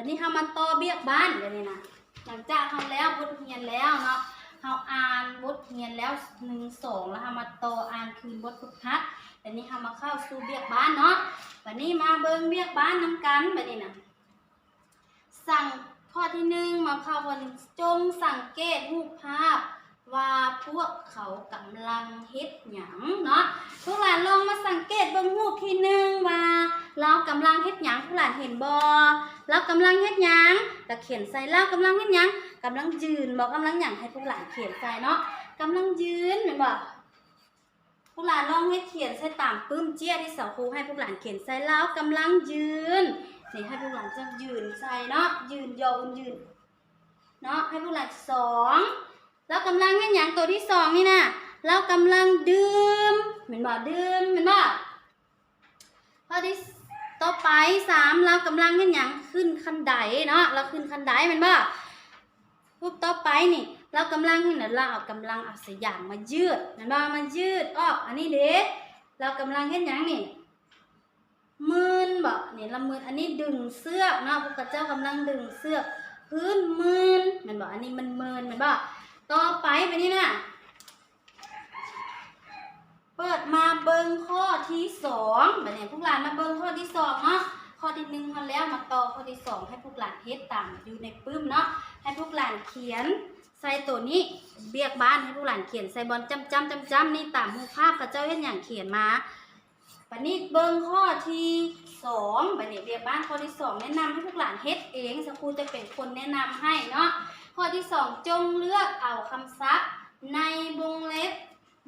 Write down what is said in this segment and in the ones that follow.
บัดนี้เฮามาต่อเบียกบ้านเดี๋ยนี้นะหลังจากเฮาแล้วบทเรียนแล้วเนาะเฮาอ่านบทเรียนแล้วหนึ่งสองแล้วเฮามาต่ออ่านคืนบทฝึกหัดเดี๋ยวนี้เฮามาเข้าสู่เบียกบ้านเนาะบัดนี้มาเบิ่งเบียกบ้านนํกันบัดนี้นะสั่งข้อที่หนึ่งมาเข้าวันจงสังเกตรูปภาพ ว่าพวกเขากำลังเฮ็ดหยังเนาะพวกหลานลองมาสังเกตเบิ่งรูปที่หนึ่งว่า เรากำลังเฮ็ดหยังพวกหลานเห็นบ่เรากำลังเฮ็ดหยังต่เขียนใส่เรากำลังเฮ็ดหยังกำลังยืนบ่กำลังหยังให้พวกหลานเขียนใส่เนาะกำลังยืนแม่นบ่พวกหลานลองให้เขียนใส่ตามปึ้มเจี้ยที่เสาครูให้พวกหลานเขียนใส่เรากำลังยืนนี่ให้พวกหลานจะยืนใส่เนาะยืนยาวยืนเนาะให้พวกหลานสอง แล้วกำลังเฮ็ดหยังตัวที่สองนี่นะเรากำลังดื่มแม่นบ่ดื่มแม่นบ่ข้อที่ต่อไปสามเรากำลังเห็นหยังขึ้นคันไดเนาะเราขึ้นคันไดแมันบ่รูปต่อไปนี่ เรากำลังเห็นเราเอากำลังเอาสยามมายืดแมันบ่มายืดอ้ออันนี้เด้เรากำลังเห็นหยังนี่มืนบ่นี่ยละมืนอันนี้ดึงเสื้อเนาะพวกเจ้ากำลังดึงเสื้อพื้นมืนมันบ่อันนี้มันมืนมันบ่ ต่อไปไปนี่นะเปิดมาเบิงข้อที่สองแบบนี้พวกหลานมาเบิงข้อที่สองเนาะข้อที่หนึ่งพอแล้วมาต่อข้อที่สองให้พวกหลานเฮ็ดตามอยู่ในปึ้มเนาะให้พวกหลานเขียนใส่ตัวนี้เบียกบ้านให้พวกหลานเขียนใส่บอลจำจำจำจำนี่ตามรูปภาพพระเจ้าเฮ็ดอย่างเขียนมาบัดนี้เบิงข้อที่สองบัดนี้เบียกบ้านข้อที่สองแนะนำให้พวกหลานเฮ็ดเองสครูจะเป็นคนแนะนำให้เนาะ ข้อที่สองจงเลือกเอาคำศัพท์ในวงเล็บ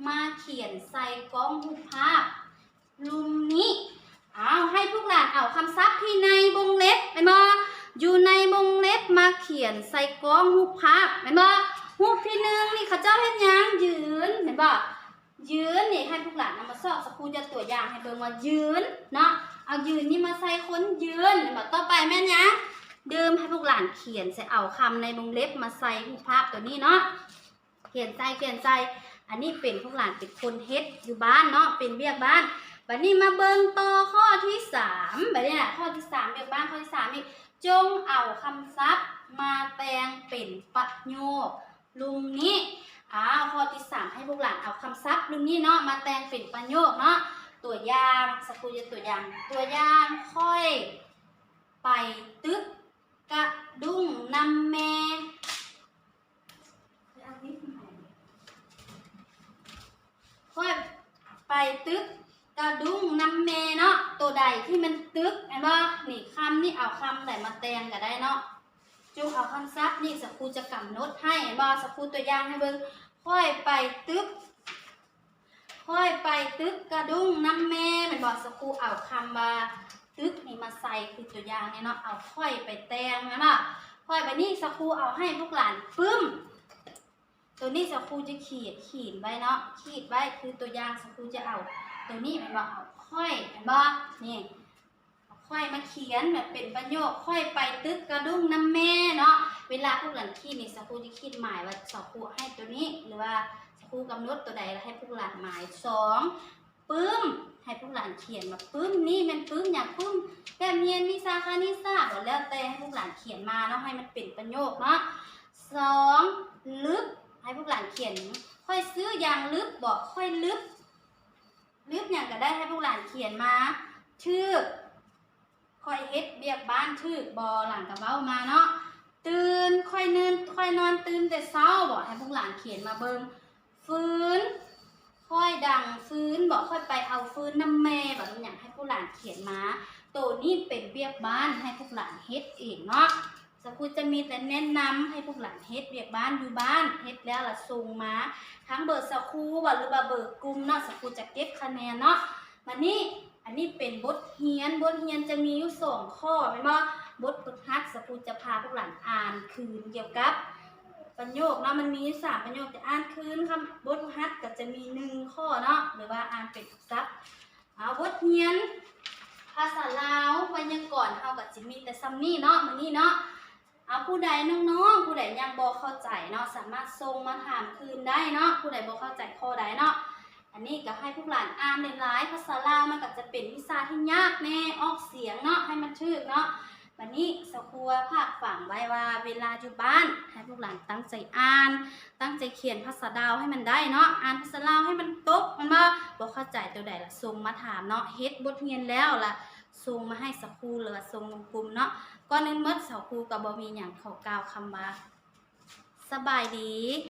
มาเขียนใส่กล้องรูปภาพลุมนี้เอาให้พวกหลานเอาคำศัพท์ที่ในวงเล็บเป็นบ่อยู่ในวงเล็บมาเขียนใส่กล้องรูปภาพเป็นบ่รูปที่หนึ่งนี่เขาเจ้าเฮ็ดหยังยืนเห็นบ่ยืนนี่ให้พวกหลานเอามาสอบสกครูจะตัวอย่างให้เบิ่งว่ายืนเนาะเอายืนนี่มาใส่คนยืนเห็นบ่ต่อไปแม่นยัง ดิมให้พวกหลานเขียนใส่เอาคำในวงเล็บมาใส่รูปภาพตัวนี้เนาะเขียนใส่เขียนใส่อันนี้เป็นพวกหลานเป็นคนเฮ็ดอยู่บ้านเนาะเป็นเบียกบ้านบัดนี้มาเบิ่งต่อข้อที่สามบัดนี้น่ะข้อที่สามเบียกบ้านข้อที่สามนี่จงเอาคำศัพท์มาแปลงเป็นประโยคลุมนี้อ้าวข้อที่สามให้พวกหลานเอาคำศัพท์ลุมนี้เนาะมาแปลงเป็นประโยคเนาะตัวอย่างสักครู่จะตัวอย่างตัวอย่างค่อย ไปตึก กระดุ้งนำแม่เอานิดหน่อยค่อยไปตึกกระดุ้งน้ำเมเนาะตัวใดที่มันตึกเห็นบ่นี่คำนี่เอาคำไหนมาแตงก็ได้เนาะจุเอาคำซับนี่สักครูจะกำหนดให้เห็นบ่สกครูตัวอย่างให้เบิ่งค่อยไปตึกค่อยไปตึกกระดุ้งน้ำแม่แมันบอกสกครูเอาคำมา ตึกนี่มาใส่คือตัวอย่างเนี่ยเนาะเอาค่อยไปแตงนะเนาะค่อยไปนี่สกครูเอาให้พวกหลานปึ้ม ตัวนี้สกครูจะขีดขีดไว้เนาะขีดไว้คือตัวอย่างสกครูจะเอา ตัวนี้แมันบอกเอาค่อยแมันบอกนี่ค่อยมาเขียนแบบเป็นประโยคค่อยไปตึกกระดุ้งน้ำแม่เนาะเวลาพวกหลานขีดนี่สกครูจะขีดหมายว่าสกครูให้ตัวนี้หรือว่าสกครูกำหนดตัวใดแล้วให้พวกหลานหมายสองปึ้มานเขียนมาปึ้มนี่มันปึ้มอย่างปึ้มแบบเรียนวิชาคณิตศาสตร์แล้วแต่ให้พวกหลานเขียนมาเนาะให้มันเป็นประโยคเนาะสองลึกให้พวกหลานเขียน ค่อยซื้ออย่างลึกบอกค่อยลึก ลึกอย่างก็ได้ให้พวกหลานเขียนมาชื่อค่อยเฮ็ดเบียกบ้านชื่อบอหลังกระเบ้ามาเนาะตื่นค่อยเนินค่อยนอนตื่นแต่เช้าบอกให้พวกหลานเขียนมาเบิงฟื้น ค่อยดังฟื้นบอกค่อยไปเอาฟื้นน้ำแม่แบบอย่างให้พวกหลานเขียนมาตัวนี้เป็นเบียกบ้านให้พวกหลานเฮ็ดเองเนาะสกครูจะมีแต่แนะนำให้พวกหลานเฮ็ดเบียกบ้านอยู่บ้านเฮ็ดแล้วละส่งมาทั้งเบอร์สกครูบ่หรือว่เบอร์กลุ่มเนาะสกครูจะเก็บคะแนนเนาะมานี่อันนี้เป็นบทเรียนบทเรียนจะมีอยู่สองข้อแม่นบ่บทฝึกหัดสกครูจะพาพวกหลานอ่านคืนเกี่ยวกับ ประโยคเนาะมันมีสามประโยคจะอ่านคืนคำบทฝึกหัดก็จะมีหนึ่งข้อเนาะหรือว่าอ่านเป็นซับเอาบทเรียน ภาษาลาวไวยากรณ์เฮาก็สิมีแต่ซ้ำนี้เนาะมื้อนี้เนาะเอาผู้ใดน้องๆผู้ใดยังบ่เข้าใจเนาะสามารถส่งมาถามคืนได้เนาะผู้ใดบ่เข้าใจข้อใดเนาะอันนี้ก็ให้พวกหลานอ่านหลายๆภาษาลาวมันก็จะเป็นวิชาที่ยากแน่ออกเสียงเนาะให้มันถูกเนาะ วันนี้สครูภาคฝังไว้ว่าเวลาอยู่บ้าน ให้พวกหลานตั้งใจอ่าน ตั้งใจเขียนภาษาดาวให้มันได้เนาะอ่านภาษาลาวให้มันตกมันว่าบ่เข้าใจตัวใดละส่งมาถามเนาะเฮ็ดบทเรียนแล้วล่ะส่งมาให้สครูหรือว่าส่งลงกลุ่มเนาะก่อนอื่นหมดสครูก็บ่มีหยังขอกล่าวคำว่าสบายดี